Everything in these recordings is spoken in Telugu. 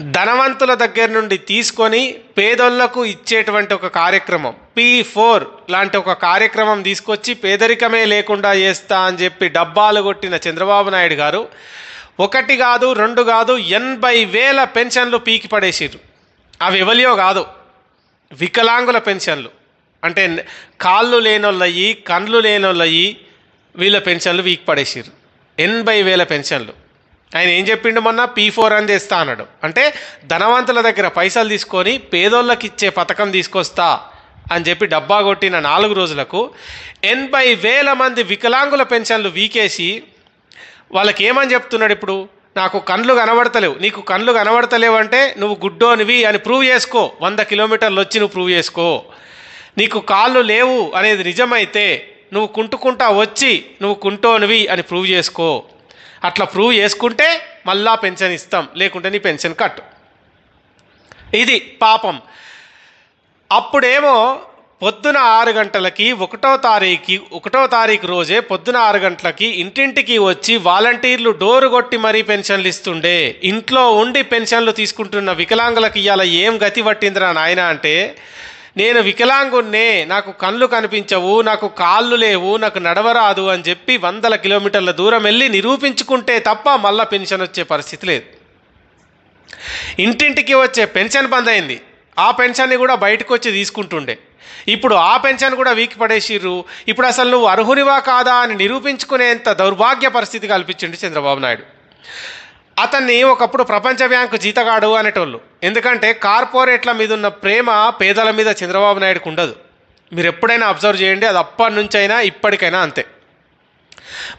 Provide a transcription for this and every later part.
ధనవంతుల దగ్గర నుండి తీసుకొని పేదోళ్ళకు ఇచ్చేటువంటి ఒక కార్యక్రమం. పీ ఫోర్ లాంటి ఒక కార్యక్రమం తీసుకొచ్చి పేదరికమే లేకుండా చేస్తా అని చెప్పి డబ్బాలు కొట్టిన చంద్రబాబు నాయుడు గారు ఒకటి కాదు రెండు కాదు ఎనభై వేల పెన్షన్లు పీకి పడేసిర్రు. అవి ఎవలియో కాదు. వికలాంగుల పెన్షన్లు. అంటే కాళ్ళు లేనోళ్ళయి కండ్లు లేనోళ్ళయి వీళ్ళ పెన్షన్లు వీక్ పడేసిర్రు. ఎనభై వేల పెన్షన్లు. ఆయన ఏం చెప్పిండు మొన్న? పీ ఫోర్ అని తెస్తా అన్నాడు. అంటే ధనవంతుల దగ్గర పైసలు తీసుకొని పేదోళ్ళకి ఇచ్చే పథకం తీసుకొస్తా అని చెప్పి డబ్బా కొట్టిన నాలుగు రోజులకు ఎనభై వేల మంది వికలాంగుల పెన్షన్లు వీకేసి వాళ్ళకి ఏమని చెప్తున్నాడు ఇప్పుడు? నాకు కండ్లు కనబడతలేవు. నీకు కండ్లు కనబడతలేవు అంటే నువ్వు గుడ్డోనివి అని ప్రూవ్ చేసుకో. వంద కిలోమీటర్లు వచ్చి నువ్వు ప్రూవ్ చేసుకో. నీకు కాళ్ళు లేవు అనేది నిజమైతే నువ్వు కుంటుకుంటా వచ్చి నువ్వు కుంటోనివి అని ప్రూవ్ చేసుకో. అట్లా ప్రూవ్ చేసుకుంటే మళ్ళా పెన్షన్ ఇస్తాం. లేకుంటే నీ పెన్షన్ కట్ ఇది పాపం. అప్పుడేమో పొద్దున ఆరు గంటలకి ఒకటో తారీఖు ఒకటో తారీఖు రోజే పొద్దున ఆరు గంటలకి ఇంటింటికి వచ్చి వాలంటీర్లు డోరు కొట్టి మరీ పెన్షన్లు ఇస్తుండే. ఇంట్లో ఉండి పెన్షన్లు తీసుకుంటున్న వికలాంగులకు ఇవాళ ఏం గతి పట్టిందిరా నాయన అంటే నేను వికలాంగున్నే నాకు కళ్ళు కనిపించవు నాకు కాళ్ళు లేవు నాకు నడవరాదు అని చెప్పి వందల కిలోమీటర్ల దూరం వెళ్ళి నిరూపించుకుంటే తప్ప మళ్ళా పెన్షన్ వచ్చే పరిస్థితి లేదు. ఇంటింటికి వచ్చే పెన్షన్ బంద్ అయింది. ఆ పెన్షన్ని కూడా బయటకు వచ్చి తీసుకుంటుండే. ఇప్పుడు ఆ పెన్షన్ కూడా వీక్ పడేసిర్రు. ఇప్పుడు అసలు నువ్వు అర్హునివా కాదా అని నిరూపించుకునేంత దౌర్భాగ్య పరిస్థితి కల్పించిండు చంద్రబాబు నాయుడు. అతన్ని ఒకప్పుడు ప్రపంచ బ్యాంకు జీతగాడు అనేటోళ్ళు. ఎందుకంటే కార్పొరేట్ల మీద ఉన్న ప్రేమ పేదల మీద చంద్రబాబు నాయుడుకు ఉండదు. మీరు ఎప్పుడైనా అబ్జర్వ్ చేయండి అది అప్పటి నుంచి అయినా ఇప్పటికైనా అంతే.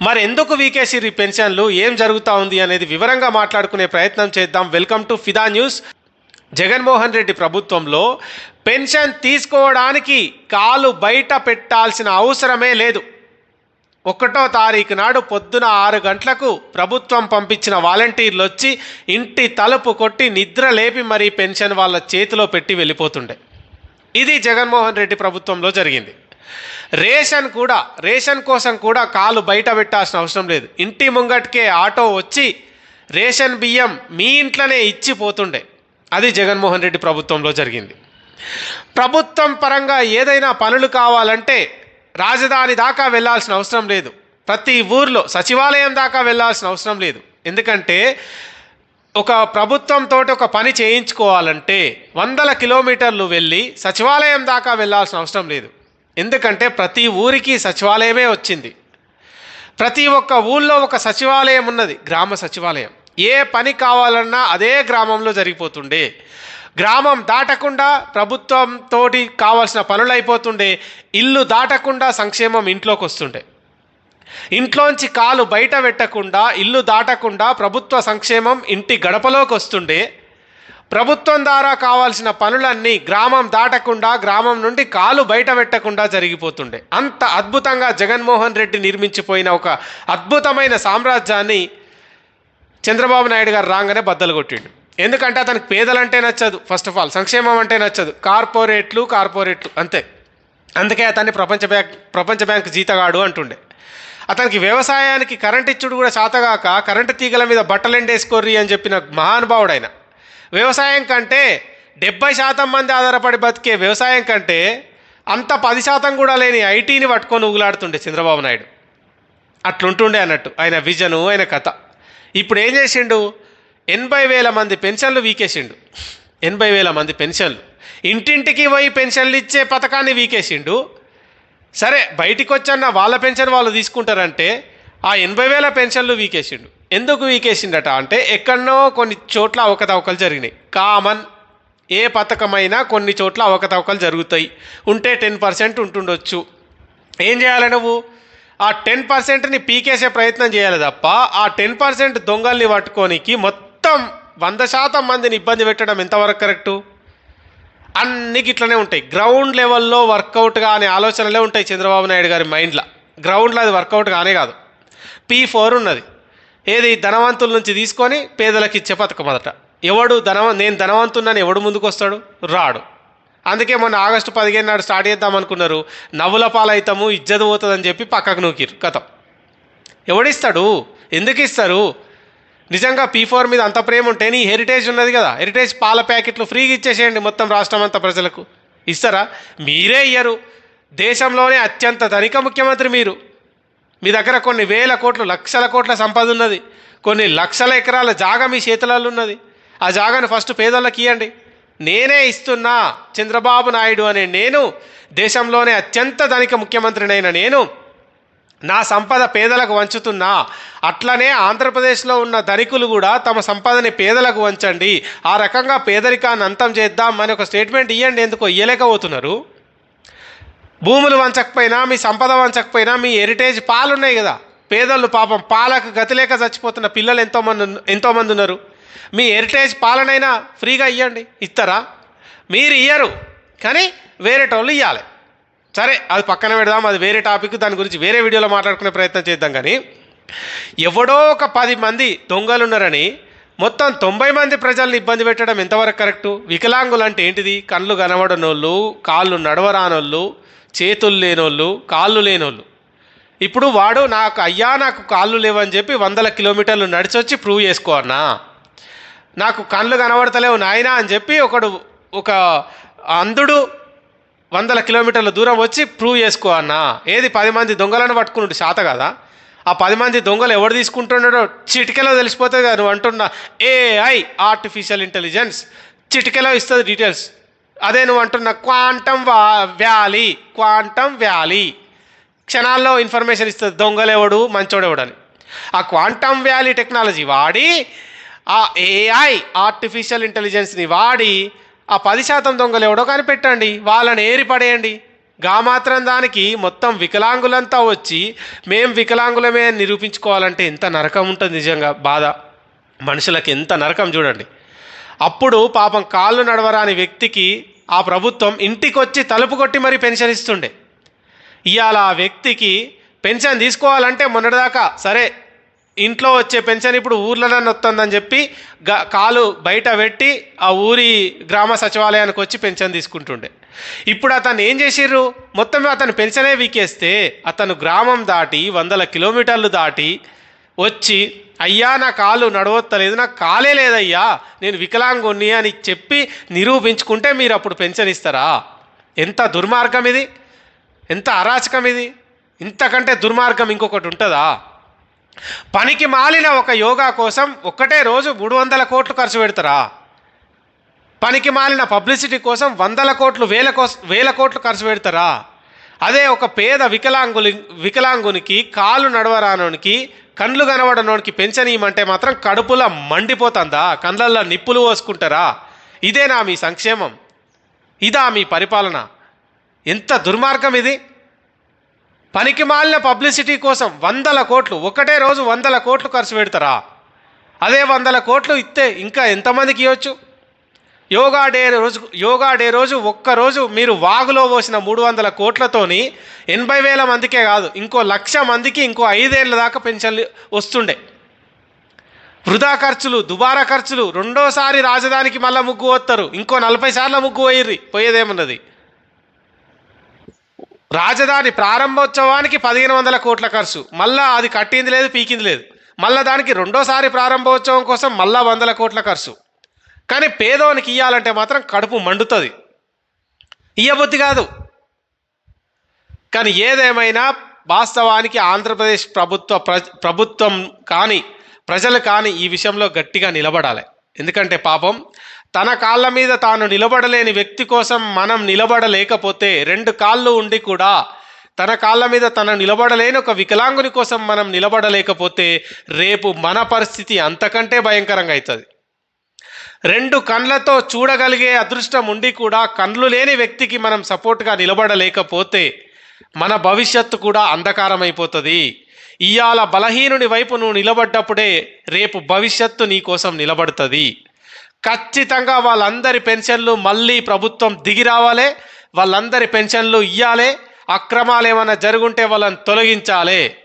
మరి ఎందుకు వీకేసీ పెన్షన్లు? ఏం జరుగుతూ ఉంది అనేది వివరంగా మాట్లాడుకునే ప్రయత్నం చేద్దాం. Welcome to Fida news. Jaganmohan Reddy ప్రభుత్వంలో పెన్షన్ తీసుకోవడానికి కాలు బయట పెట్టాల్సిన అవసరమే లేదు. ఒకటో తారీఖు నాడు పొద్దున ఆరు గంటలకు ప్రభుత్వం పంపించిన వాలంటీర్లు వచ్చి ఇంటి తలుపు కొట్టి నిద్ర లేపి మరీ పెన్షన్ వాళ్ళ చేతిలో పెట్టి వెళ్ళిపోతుండే. ఇది జగన్మోహన్ రెడ్డి ప్రభుత్వంలో జరిగింది. రేషన్ కూడా రేషన్ కోసం కూడా కాలు బయట పెట్టాల్సిన అవసరం లేదు. ఇంటి ముంగటికే ఆటో వచ్చి రేషన్ బియ్యం మీ ఇంట్లోనే ఇచ్చిపోతుండే అది జగన్మోహన్ రెడ్డి ప్రభుత్వంలో జరిగింది. ప్రభుత్వం పరంగా ఏదైనా పనులు కావాలంటే రాజధాని దాకా వెళ్ళాల్సిన అవసరం లేదు. ప్రతి ఊర్లో సచివాలయం దాకా వెళ్ళాల్సిన అవసరం లేదు. ఎందుకంటే ఒక ప్రభుత్వంతో ఒక పని చేయించుకోవాలంటే వందల కిలోమీటర్లు వెళ్ళి సచివాలయం దాకా వెళ్ళాల్సిన అవసరం లేదు. ఎందుకంటే ప్రతి ఊరికి సచివాలయమే వచ్చింది. ప్రతి ఒక్క ఊళ్ళో ఒక సచివాలయం ఉన్నది గ్రామ సచివాలయం. ఏ పని కావాలన్నా అదే గ్రామంలో జరిగిపోతుండే. గ్రామం దాటకుండా ప్రభుత్వంతో కావాల్సిన పనులు అయిపోతుండే ఇల్లు దాటకుండా సంక్షేమం ఇంట్లోకి వస్తుండే. ఇంట్లోంచి కాలు బయట పెట్టకుండా ఇల్లు దాటకుండా ప్రభుత్వ సంక్షేమం ఇంటి గడపలోకి వస్తుండే. ప్రభుత్వం ద్వారా కావాల్సిన పనులన్నీ గ్రామం దాటకుండా గ్రామం నుండి కాలు బయట పెట్టకుండా జరిగిపోతుండే. అంత అద్భుతంగా జగన్మోహన్ రెడ్డి నిర్మించిపోయిన ఒక అద్భుతమైన సామ్రాజ్యాన్ని చంద్రబాబు నాయుడు గారు రాగానే బద్దలు కొట్టిండు. ఎందుకంటే అతనికి పేదలంటే నచ్చదు ఫస్ట్ ఆఫ్ ఆల్ సంక్షేమం అంటే నచ్చదు. కార్పొరేట్లు కార్పొరేట్లు అంతే. అందుకే అతన్ని ప్రపంచ బ్యాంక్ ప్రపంచ బ్యాంక్ జీతగాడు అంటుండే. అతనికి వ్యవసాయానికి కరెంట్ ఇచ్చుడు కూడా శాతగాక కరెంటు తీగల మీద బట్టలు ఎండేసుకోర్రి అని చెప్పిన మహానుభావుడు ఆయన వ్యవసాయం కంటే డెబ్బై శాతం మంది ఆధారపడి బతికే వ్యవసాయం కంటే అంత పది శాతం కూడా లేని ఐటీని పట్టుకొని ఊగులాడుతుండే చంద్రబాబు నాయుడు. అట్లుంటుండే అన్నట్టు. ఆయన విజను ఆయన కథ. ఇప్పుడు ఏం చేసిండు? ఎనభై వేల మంది పెన్షన్లు వీకేసిండు. ఎనభై వేల మంది పెన్షన్లు. ఇంటింటికి పోయి పెన్షన్లు ఇచ్చే పథకాన్ని వీకేసిండు. సరే బయటికి వచ్చన్న వాళ్ళ పెన్షన్ వాళ్ళు తీసుకుంటారంటే ఆ ఎనభై వేల పెన్షన్లు వీకేసిండు. ఎందుకు వీకేసిండట అంటే ఎక్కడనో కొన్ని చోట్ల అవకతవకలు జరిగినాయి. కామన్ ఏ పథకమైనా కొన్ని చోట్ల అవకతవకలు జరుగుతాయి. ఉంటే టెన్ పర్సెంట్ ఉంటుండొచ్చు. ఏం చేయాలి నువ్వు? ఆ టెన్ పర్సెంట్ని పీకేసే ప్రయత్నం చేయాలి తప్ప ఆ టెన్ పర్సెంట్ దొంగల్ని పట్టుకోనికి మొత్తం మొత్తం వంద శాతం మందిని ఇబ్బంది పెట్టడం ఎంతవరకు కరెక్టు? అన్నీ గిట్లనే ఉంటాయి. గ్రౌండ్ లెవెల్లో వర్కౌట్ కాని ఆలోచనలే ఉంటాయి చంద్రబాబు నాయుడు గారి మైండ్లో. గ్రౌండ్లో అది వర్కౌట్ కానే కాదు. పీ ఫోర్ ఉన్నది. ఏది ధనవంతుల నుంచి తీసుకొని పేదలకు ఇచ్చే పథకం మొదట ఎవడు ధనవ నేను ధనవంతున్నాను ఎవడు ముందుకు వస్తాడు రాడు. అందుకే మొన్న ఆగస్టు పదిహేను నాడు స్టార్ట్ చేద్దాం అనుకున్నారు నవ్వుల పాలైతాము ఇజ్జత పోతుందని చెప్పి పక్కకు నూకిరు కథం ఎవడిస్తాడు? ఎందుకు ఇస్తారు నిజంగా పీ ఫోర్ మీద అంత ప్రేమ ఉంటే నీ హెరిటేజ్ ఉన్నది కదా. హెరిటేజ్ పాల ప్యాకెట్లు ఫ్రీగా ఇచ్చేసేయండి మొత్తం రాష్ట్రం అంతా ప్రజలకు. ఇస్తారా? మీరే ఇయ్యరు. దేశంలోనే అత్యంత ధనిక ముఖ్యమంత్రి మీరు. మీ దగ్గర కొన్ని వేల కోట్లు లక్షల కోట్ల సంపద ఉన్నది. కొన్ని లక్షల ఎకరాల జాగా మీ చేతులలో ఉన్నది. ఆ జాగాను ఫస్ట్ పేదోళ్ళకి ఇవ్వండి నేనే ఇస్తున్నా చంద్రబాబు నాయుడు అనే నేను దేశంలోనే అత్యంత ధనిక ముఖ్యమంత్రినైన నేను నా సంపద పేదలకు వంచుతున్నా. అట్లనే ఆంధ్రప్రదేశ్లో ఉన్న ధనికులు కూడా తమ సంపదని పేదలకు వంచండి. ఆ రకంగా పేదరికాన్ని అంతం చేద్దాం అని ఒక స్టేట్మెంట్ ఇవ్వండి ఎందుకో? ఇయ్యలేకపోతున్నారు భూములు వంచకపోయినా మీ సంపద వంచకపోయినా మీ హెరిటేజ్ పాలు ఉన్నాయి కదా. పేదలు పాపం పాలకు గతిలేక చచ్చిపోతున్న పిల్లలు ఎంతోమంది ఎంతోమంది ఉన్నారు. మీ హెరిటేజ్ పాలనైనా ఫ్రీగా ఇవ్వండి ఇస్తారా మీరు ఇయ్యరు. కానీ వేరేటోళ్ళు ఇవ్వాలి సరే అది పక్కన పెడదాం. అది వేరే టాపిక్ దాని గురించి వేరే వీడియోలో మాట్లాడుకునే ప్రయత్నం చేద్దాం కానీ ఎవడో ఒక పది మంది దొంగలు ఉన్నారని మొత్తం తొంభై మంది ప్రజల్ని ఇబ్బంది పెట్టడం ఎంతవరకు కరెక్టు? వికలాంగులు అంటే ఏంటిది? కళ్ళు కనబడనోళ్ళు కాళ్ళు నడవరానోళ్ళు చేతులు లేనోళ్ళు కాళ్ళు లేనోళ్ళు. ఇప్పుడు వాడు నాకు అయ్యా నాకు కాళ్ళు లేవని చెప్పి వందల కిలోమీటర్లు నడిచొచ్చి ప్రూవ్ చేసుకో అన్నా. నాకు కళ్ళు కనబడతలేవు నాయనా అని చెప్పి ఒకడు ఒక అంధుడు వందల కిలోమీటర్ల దూరం వచ్చి ప్రూవ్ చేసుకో అన్నా. ఏది పది మంది దొంగలను పట్టుకున్నట్టు శాత కదా? ఆ పది మంది దొంగలు ఎవడు తీసుకుంటున్నాడో చిటికెలో తెలిసిపోతుంది కదా నువ్వు అంటున్నా. ఏఐ ఆర్టిఫిషియల్ ఇంటెలిజెన్స్ చిటికెలో ఇస్తుంది డీటెయిల్స్ అదే నువ్వు అంటున్న క్వాంటమ్ వా వ్యాలీ క్వాంటమ్ వ్యాలీ క్షణాల్లో ఇన్ఫర్మేషన్ ఇస్తుంది దొంగలేవడు మంచోడెవడు అని. ఆ క్వాంటమ్ వ్యాలీ టెక్నాలజీ వాడి ఆ ఏఐ ఆర్టిఫిషియల్ ఇంటెలిజెన్స్ని వాడి ఆ పది శాతం దొంగలు ఎవడో కనిపెట్టండి వాళ్ళని ఏరి పడేయండి. గా మాత్రం దానికి మొత్తం వికలాంగులంతా వచ్చి మేం వికలాంగులమే అని నిరూపించుకోవాలంటే ఎంత నరకం ఉంటుంది నిజంగా బాధ. మనుషులకు ఎంత నరకం చూడండి. అప్పుడు పాపం కాళ్ళు నడవరాని వ్యక్తికి ఆ ప్రభుత్వం ఇంటికొచ్చి తలుపు కొట్టి మరీ పెన్షన్ ఇస్తుండే. ఇవాళ ఆ వ్యక్తికి పెన్షన్ తీసుకోవాలంటే మొన్నటిదాకా సరే ఇంట్లో వచ్చే పెన్షన్ ఇప్పుడు ఊర్లోనే వస్తుందని చెప్పి గ కాలు బయట పెట్టి ఆ ఊరి గ్రామ సచివాలయానికి వచ్చి పెన్షన్ తీసుకుంటుండే. ఇప్పుడు అతను ఏం చేసిర్రు? మొత్తం అతను పెన్షనే వీకేస్తే అతను గ్రామం దాటి వందల కిలోమీటర్లు దాటి వచ్చి అయ్యా నా కాలు నడవత్తలేదు నాకు కాలే లేదయ్యా నేను వికలాంగుణ్ణి అని చెప్పి నిరూపించుకుంటే మీరు అప్పుడు పెన్షన్ ఇస్తారా? ఎంత దుర్మార్గం ఇది? ఎంత అరాచకం ఇది? ఇంతకంటే దుర్మార్గం ఇంకొకటి ఉంటుందా? పనికి మాలిన ఒక యోగా కోసం ఒక్కటే రోజు మూడు వందల కోట్లు ఖర్చు పెడతారా? పనికి మాలిన పబ్లిసిటీ కోసం వందల కోట్లు వేల కో వేల కోట్లు ఖర్చు పెడతారా? అదే ఒక పేద వికలాంగులి వికలాంగునికి కాలు నడవరానోనికి కండ్లు కనబడనోనికి పెన్షన్ ఇవ్వమంటే మాత్రం కడుపులో మండిపోతుందా? కండ్లల్లో నిప్పులు పోసుకుంటారా? ఇదేనా మీ సంక్షేమం? ఇదా మీ పరిపాలన? ఎంత దుర్మార్గం ఇది? పనికి మాలిన పబ్లిసిటీ కోసం వందల కోట్లు ఒకటే రోజు వందల కోట్లు ఖర్చు పెడతారా? అదే వందల కోట్లు ఇస్తే ఇంకా ఎంతమందికి ఇవ్వచ్చు? యోగా డే రోజు యోగా డే రోజు ఒక్క రోజు మీరు వాగులో పోసిన మూడు వందల కోట్లతోని ఎనభై వేల మందికే కాదు ఇంకో లక్ష మందికి ఇంకో ఐదేళ్ళ దాకా పెన్షన్లు వస్తుండే. వృధా ఖర్చులు దుబారా ఖర్చులు రెండోసారి రాజధానికి మళ్ళీ ముగ్గు వస్తారు ఇంకో నలభై సార్ల ముగ్గు పోయిర్రి పోయేదేమున్నది? రాజధాని ప్రారంభోత్సవానికి పదిహేను వందల కోట్ల ఖర్చు. మళ్ళా అది కట్టింది లేదు పీకింది లేదు. మళ్ళా దానికి రెండోసారి ప్రారంభోత్సవం కోసం మళ్ళా వందల కోట్ల ఖర్చు. కానీ పేదోనికి ఇవ్వాలంటే మాత్రం కడుపు మండుతుంది. ఇయ్యబుద్ధి కాదు. కానీ ఏదేమైనా వాస్తవానికి ఆంధ్రప్రదేశ్ ప్రభుత్వ ప్ర ప్రభుత్వం కానీ ప్రజలు కానీ ఈ విషయంలో గట్టిగా నిలబడాలి. ఎందుకంటే పాపం తన కాళ్ళ మీద తాను నిలబడలేని వ్యక్తి కోసం మనం నిలబడలేకపోతే రెండు కాళ్ళు ఉండి కూడా తన కాళ్ళ మీద తన నిలబడలేని ఒక వికలాంగుని కోసం మనం నిలబడలేకపోతే రేపు మన పరిస్థితి అంతకంటే భయంకరంగా అవుతుంది. రెండు కండ్లతో చూడగలిగే అదృష్టం ఉండి కూడా కండ్లు లేని వ్యక్తికి మనం సపోర్ట్గా నిలబడలేకపోతే మన భవిష్యత్తు కూడా అంధకారం అయిపోతుంది ఇవాళ బలహీనుని వైపు నువ్వు నిలబడ్డప్పుడే రేపు భవిష్యత్తు నీ కోసం నిలబడుతుంది. ఖచ్చితంగా వాళ్ళందరి పెన్షన్లు మళ్ళీ ప్రభుత్వం దిగి రావాలే వాళ్ళందరి పెన్షన్లు ఇవ్వాలి అక్రమాలు ఏమైనా జరుగుంటే వాళ్ళని తొలగించాలి.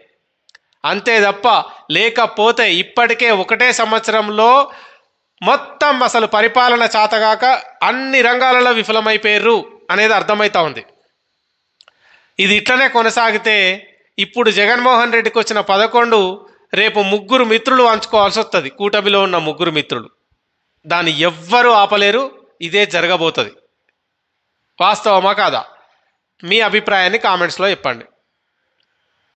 అంతే తప్ప లేకపోతే ఇప్పటికే ఒకటే సంవత్సరంలో మొత్తం అసలు పరిపాలన చాతగాక అన్ని రంగాలలో విఫలమైపోయారు అనేది అర్థమవుతా ఉంది. ఇది ఇట్లనే కొనసాగితే ఇప్పుడు జగన్మోహన్ రెడ్డికి వచ్చిన పదకొండు రేపు ముగ్గురు మిత్రులు పంచుకోవాల్సి వస్తుంది. కూటమిలో ఉన్న ముగ్గురు మిత్రులు. దాన్ని ఎవ్వరూ ఆపలేరు. ఇదే జరగబోతుంది. వాస్తవమా కాదా? మీ అభిప్రాయాన్ని కామెంట్స్లో చెప్పండి.